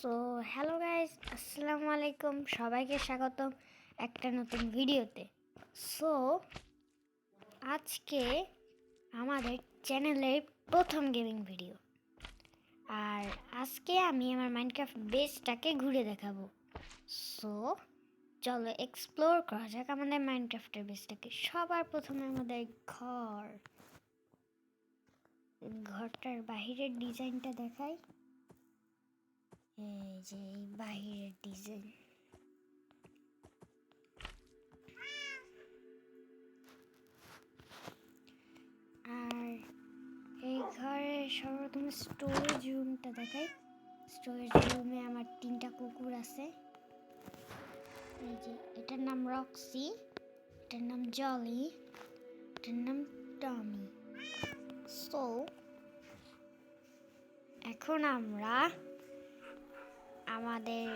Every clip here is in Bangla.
সো হ্যালো গাইস আসসালামু আলাইকুম, সবাইকে স্বাগতম একটা নতুন ভিডিওতে। সো আজকে আমাদের চ্যানেলের প্রথম গেমিং ভিডিও। আর আজকে আমি আমার মাইনক্রাফট বেসটাকে ঘুরে দেখাবো। সো চলো এক্সপ্লোর করা যাক আমাদের মাইনক্রাফটের বেসটাকে সবার প্রথমে আমাদের ঘর। ঘরটার বাহিরের ডিজাইনটা দেখাই। এই যে ডিজাইন আর এই ঘরে সর্বপ্রথম স্টোরেজ রুমটা দেখাই। স্টোরেজ রুমে আমার তিনটা কুকুর আছে। এই যে এটার নাম রক্সি, এটার নাম জলি, এটার নাম টমি। সো এখন আমরা আমাদের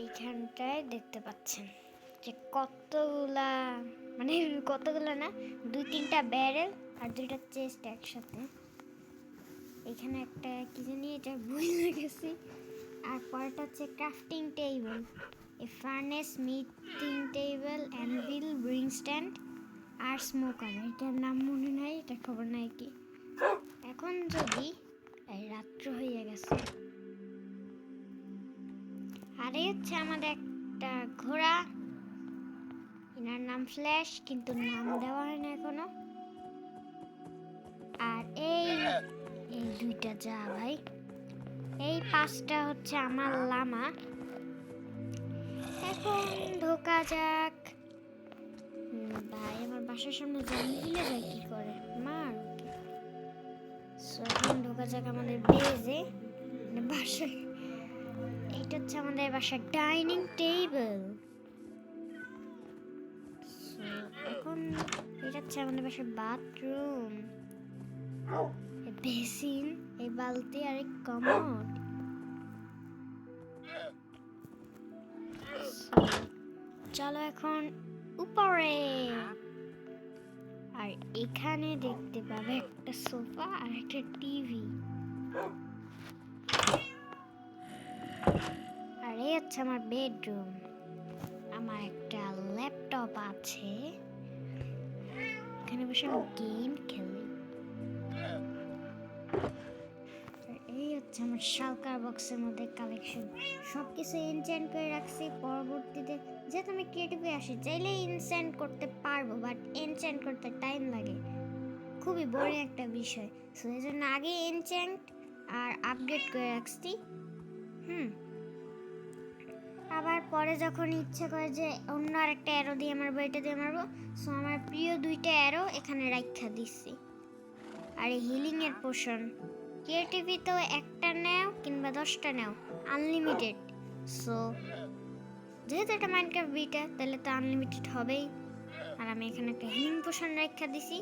এইখানটায় দেখতে পাচ্ছেন যে কতগুলা মানে কতগুলা না, দুই তিনটা ব্যারেল আর দুইটা চেস্ট একসাথে। এখানে একটা কি জানি এটা ভুলে গেছি আর পরেরটা হচ্ছে crafting table a furnace smithing table anvil brewing stand R smoker এটার নাম মনে নাই, এটা খবর নাই কি? এখন যদি রাত্র হয়ে গেছে আর এই হচ্ছে আমাদের একটা ঘোড়া। এনার নাম ফ্ল্যাশ কিন্তু নাম দেওয়া হয় না এখনও। আর এই এই দুইটা যা ভাই। এই পাঁচটা হচ্ছে আমার লামা। এখন ঢোকা যাক। ভাই, আমার বাসার সামনে জমি হিলে যায় কি করে? মার এখন ঢোকা যাক আমাদের বেজে মানে বাসায়। হচ্ছে আমাদের বাসার ডাইনিং টেবিল এখন এটা হচ্ছে আমাদের বাসার বাথরুম বেসিন এই বালতি আর এক কমোড চলো এখন উপরে। আর এখানে দেখতে পাবে একটা সোফা আর একটা টিভি। হচ্ছে আমার বেডরুম। আমার একটা ল্যাপটপ আছে। এখানে বসে আমি গেম খেলি। এই হচ্ছে আমার শালকার বক্সের মধ্যে কালেকশন সব কিছু এনচেন্ট করে রাখছি পরবর্তীতে। যেহেতু আমি ক্রিয়েটিভে আসি চাইলে ইনসেন্ট করতে পারব বাট এনচেন্ট করতে টাইম লাগে। খুবই বড় একটা বিষয়। সো এই জন্য আগে এনচেন্ট আর আপডেট করে রাখছি। হুম। পরে যখন ইচ্ছে করে যে অন্য আরেকটা অ্যারো দিয়ে আমার বইটা দিয়ে মারবো সো আমার প্রিয় দুইটা অ্যারো এখানে রাখা দিচ্ছি আর এই হিলিং এর পোষণ ক্রিয়েটিভি তো একটা নেও কিংবা দশটা নেও আনলিমিটেড সো যেহেতু এটা মাইনক্রাফট বিটা তাহলে তো আনলিমিটেড হবেই। আর আমি এখানে একটা হিলিং পোষণ রেখা দিছি,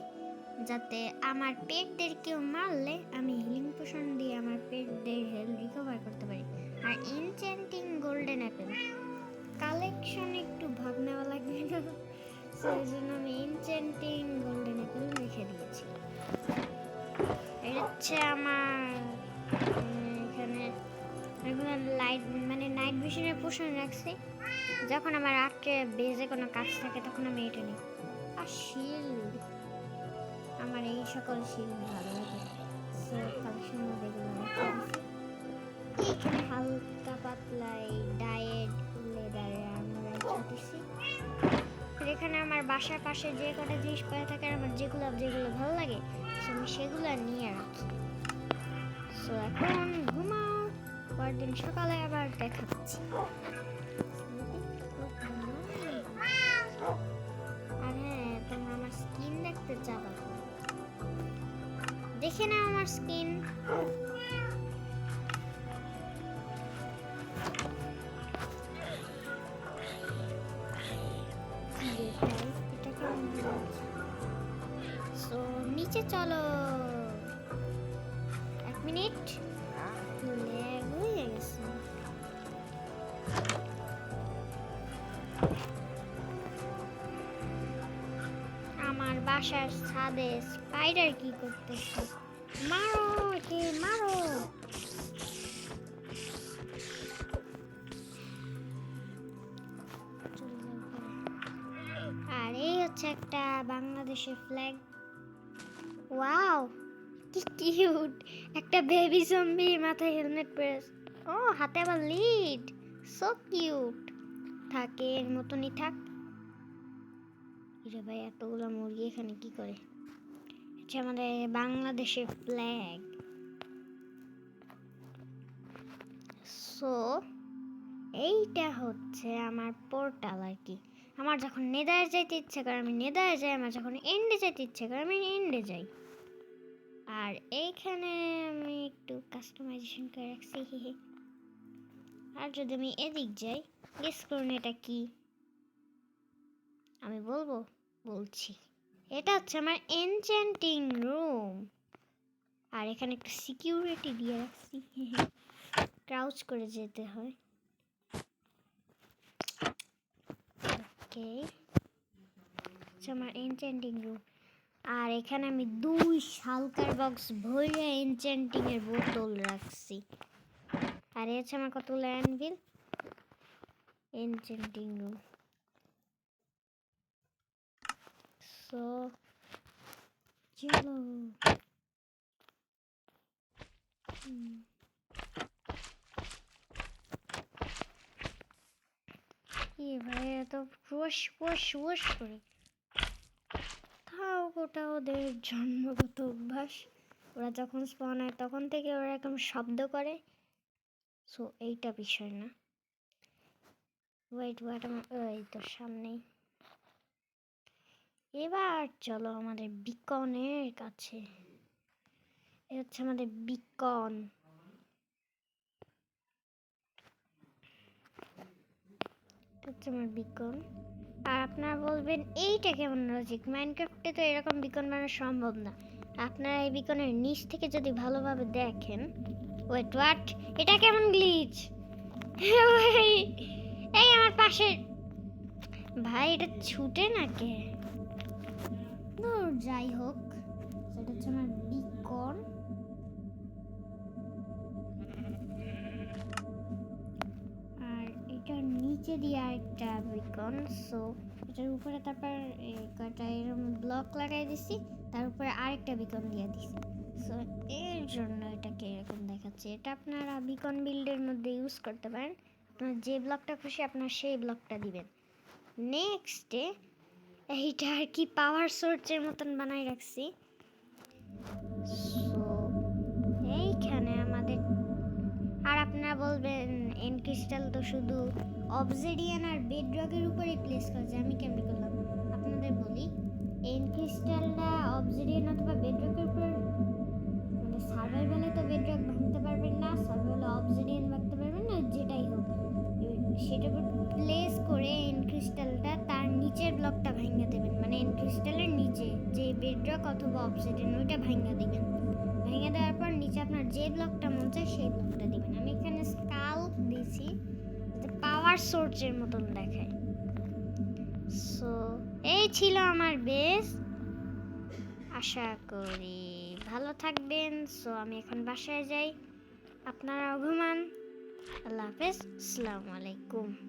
যাতে আমার পেটদের কেউ মারলে আমি হিলিং পোষণ দিয়ে আমার পেটদের হেলথ রিকভার করতে পারি। আর ইনচেন্টিং গোল্ডেন অ্যাপেল কালেকশন একটু ভাগ নেওয়া লাগবে না? সেই জন্য আমি ইনচেন্টিং গোল্ডেন অ্যাপেল লিখে দিয়েছি। এটা হচ্ছে আমার এখানে রেগুলার লাইট মানে নাইট ভিশনের পোষণ রাখছি। যখন আমার আটকে বেজে কোনো কাজ থাকে, তখন আমি এটা নিই। আর শিল্ড আমার এই সকল শিল্ড ভালো লাগে। কালেকশন এগুলো হালকা পাতলা এই ডায়েট রেখেছি এখানে আমার বাসার পাশে যে কটা জিনিস পড়ে থাকে আমার যেগুলো যেগুলো ভালো লাগে আমি সেগুলো নিয়ে রাখি। সো এখন ঘুমাও পরের দিন সকালে আবার দেখা হচ্ছে। আর হ্যাঁ তোমরা আমার স্কিন দেখতে চাবা। দেখে না আমার স্কিন। চলো। এক মিনিট। আমার বাসার ছাদে স্পাইডার কি করতেছে? মারো কে মারো। আর, এই হচ্ছে একটা বাংলাদেশের ফ্ল্যাগ ওয়াও কি কিউট একটা বেবি জম্বি মাথায় হেলমেট পরে ও হাতে আবার লিড সো কিউট থাকে, এর মতনই থাক। রে ভাই, এতগুলো মুরগি এখানে কি করে? আচ্ছা আমাদের বাংলাদেশের ফ্ল্যাগ সো এইটা হচ্ছে আমার পোর্টাল আর কি। আমার যখন নেদারে যাইতে ইচ্ছে করে, আমি নেদারে যাই, আমার যখন এন্ডে যাইতে ইচ্ছে করে, আমি এন্ডে যাই। আর এইখানে আমি একটু কাস্টমাইজেশন করে রাখছি, হি হি। আর যদি আমি এদিক যাই গেস করুন এটা কি? আমি বলব, বলছি। এটা হচ্ছে আমার এনচেন্টিং রুম আর এখানে একটু সিকিউরিটি দিয়ে রাখছি ক্রাউচ করে যেতে হয়। ওকে আমার এনচেন্টিং রুম আর এখানে আমি দুই শালকার বক্স ভরে এনচেন্টিং এর বোতল রাখছি। আর এই হচ্ছে আমার কতগুলো অ্যানভিল এনচেন্টিং রুম সো চলো। এ ভাই, এত ফুস ফুস ফুস করে। ওটা ওদের জন্মগত অভ্যাস। ওরা যখন স্পন হয় তখন থেকে ওরা এরকম শব্দ করে। সো এইটা বিষয় না। ওয়েট ওয়েট এই তো সামনেই। এবার চলো আমাদের বিকনের কাছে। এ হচ্ছে আমাদের বিকন। হচ্ছে আমার বিকন। আর আপনারা বলবেন এইটা কেমন লজিক মাইনক্রাফটে তো এরকম বিকন বানানো সম্ভব না। আপনারা এই বিকনের নিচ থেকে যদি ভালোভাবে দেখেন ওয়েট হোয়াট এটা কেমন গ্লিচ এই আমার পাশে ভাই এটা ছুটে না কে? ধুর, যাই হোক। সেটা হচ্ছে আমার দিয়ে আরেকটা বিকন সো এটার উপরে তারপর এ, কয়টা এরকম ব্লক লাগাই দিছি তার উপরে আরেকটা বিকন দিয়ে দিছি। সো এর জন্য এটাকে এরকম দেখাচ্ছে। এটা আপনারা বিকন বিল্ডের মধ্যে ইউজ করতে পারেন। আপনার যে ব্লকটা খুশি আপনার সেই ব্লকটা দিবেন। নেক্সটে এইটা আর কি পাওয়ার সোর্সের মতন বানাই রাখছি। ক্রিস্টাল তো শুধু অবজেডিয়ান আর বেডরকের উপরেই প্লেস করা যায় আমি কেমনি করলাম? আপনাদের বলি এন ক্রিস্টালটা অবজেডিয়ান অথবা বেডরকের উপর মানে সার্ভাইভালে তো বেডরক ভাঙতে পারবেন না সার্ভাইভালে অবজেডিয়ান ভাঙতে পারবেন না, যেটাই হোক। সেটার উপর প্লেস করে এন ক্রিস্টালটা তার নিচের ব্লকটা ভাঙা দেবেন মানে এন ক্রিস্টালের নিচে যে বেডরক অথবা অবজেডিয়ান ওইটা ভাঙা দেবেন। ভেঙে দেওয়ার পর নিচে আপনার যে ব্লকটা মন চায় সেই ব্লকটা দিবেন। আমি এখানে স্কাল যাতে পাওয়ার সোর্সের মতন দেখায়। সো এই ছিল আমার বেস আশা করি ভালো থাকবেন। সো আমি এখন বাসায় যাই। আপনারা অভিমান আল্লাহ হাফেজ। আসসালামু আলাইকুম।